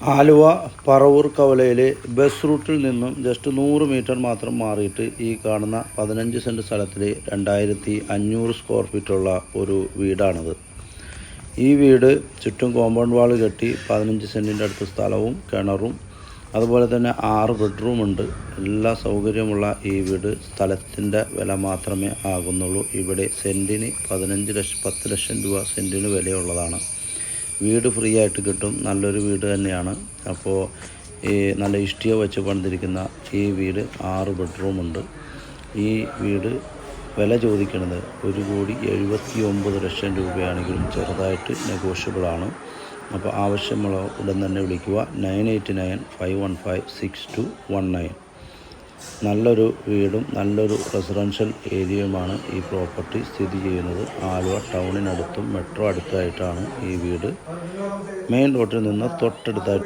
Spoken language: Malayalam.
ആലുവ പറവൂർ കവലയിലെ ബസ് റൂട്ടിൽ നിന്നും ജസ്റ്റ് നൂറ് മീറ്റർ മാത്രം മാറിയിട്ട് ഈ കാണുന്ന പതിനഞ്ച് സെന്റ് സ്ഥലത്തിൽ രണ്ടായിരത്തി അഞ്ഞൂറ് സ്ക്വയർ ഫീറ്റുള്ള ഒരു വീടാണത്. ഈ വീട് ചുറ്റും കോമ്പൗണ്ട് വാൾ കെട്ടി പതിനഞ്ച് സെന്റിന്റെ അടുത്ത് സ്ഥലവും കിണറും അതുപോലെ തന്നെ ആറ് ബെഡ്റൂം ഉണ്ട്. എല്ലാ സൗകര്യമുള്ള ഈ വീട് സ്ഥലത്തിന്റെ വില മാത്രമേ ആകുന്നുള്ളൂ. ഇവിടെ സെന്റിന് പതിനഞ്ച് ലക്ഷം പത്ത് ലക്ഷം രൂപ സെന്റിന് വിലയുള്ളതാണ്. വീട് ഫ്രീ ആയിട്ട് കിട്ടും. നല്ലൊരു വീട് തന്നെയാണ്. അപ്പോൾ ഈ നല്ല ഇഷ്ടിക വെച്ച് പണിതിരിക്കുന്ന ഈ വീട് ആറ് ബെഡ്റൂമുണ്ട് ഈ വീട് വില ചോദിക്കുന്നത് ഒരു കോടി എഴുപത്തി ഒമ്പത് ലക്ഷം രൂപയാണെങ്കിലും ചെറുതായിട്ട് നെഗോഷ്യബിൾ ആണ്. അപ്പോൾ ആവശ്യമുള്ള ഉടൻ തന്നെ വിളിക്കുക. Nine eight nine five one five six two one nine നല്ലൊരു വീടും നല്ലൊരു റെസിഡൻഷ്യൽ ഏരിയയുമാണ് ഈ പ്രോപ്പർട്ടി സ്ഥിതി ചെയ്യുന്നത്. ആലുവ ടൗണിനടുത്തും മെട്രോ അടുത്തായിട്ടാണ് ഈ വീട്. മെയിൻ റോഡിൽ നിന്ന് തൊട്ടടുത്തായിട്ട്